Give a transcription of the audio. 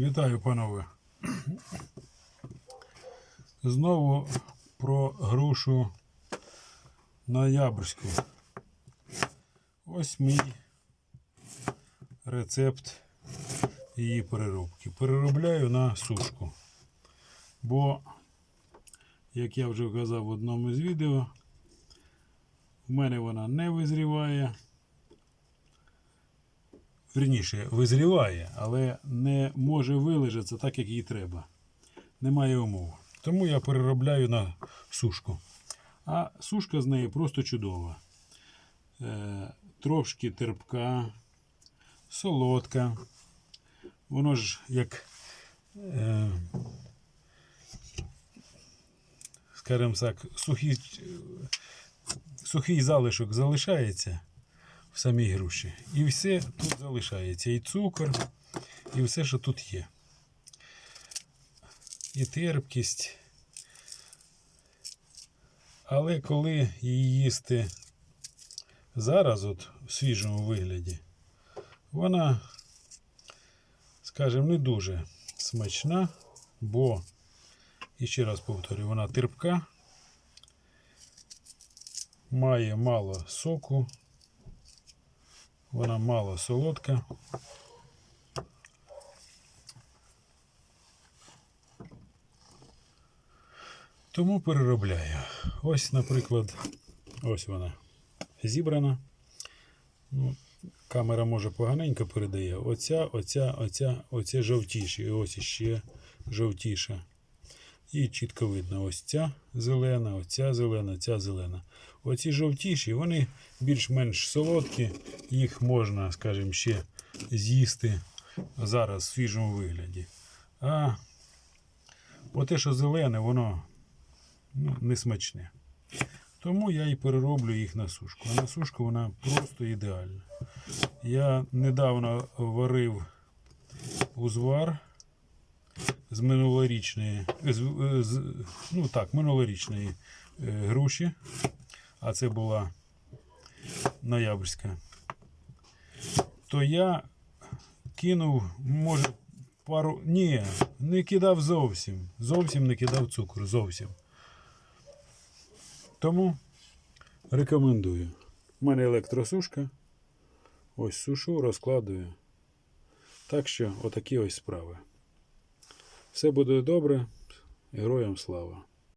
Вітаю, панове. Знову про грушу ноябрьську. Ось мій рецепт її переробки. Переробляю на сушку. Бо, як я вже казав в одному з відео, в мене вона не визріває. Вірніше, визріває, але не може вилежатися так, як їй треба. Немає умов. Тому я переробляю на сушку. А сушка з неї просто чудова. Е, трошки терпка, солодка. Воно ж як, е, скажімо так, сухий, сухий залишок залишається в самій груші. І все тут залишається. І цукор, і все, що тут є. І терпкість. Але коли її їсти зараз, от в свіжому вигляді, вона, скажімо, не дуже смачна, бо, і ще раз повторюю, вона терпка, має мало соку, вона мало солодка. Тому переробляю. Ось, наприклад, ось вона зібрана. Ну, камера може поганенько передає. Оця, оця, оця, оця жовтіші. І ось іще жовтіша. І чітко видно, ось ця зелена, оця зелена, ця зелена. Оці жовтіші, вони більш-менш солодкі, їх можна, скажімо, ще з'їсти зараз в свіжому вигляді. А оте, що зелене, воно ну, не смачне. Тому я і перероблю їх на сушку. А на сушку вона просто ідеальна. Я недавно варив узвар з минулорічної, з, з, ну так, минулорічної е, груші, а це була ноябрьська, то я кинув, може, пару. Ні, не кидав зовсім. Зовсім не кидав цукру, зовсім. Тому рекомендую. У мене електросушка. Ось сушу, розкладую. Так що, отакі ось справи. Все буде добре. Героям слава!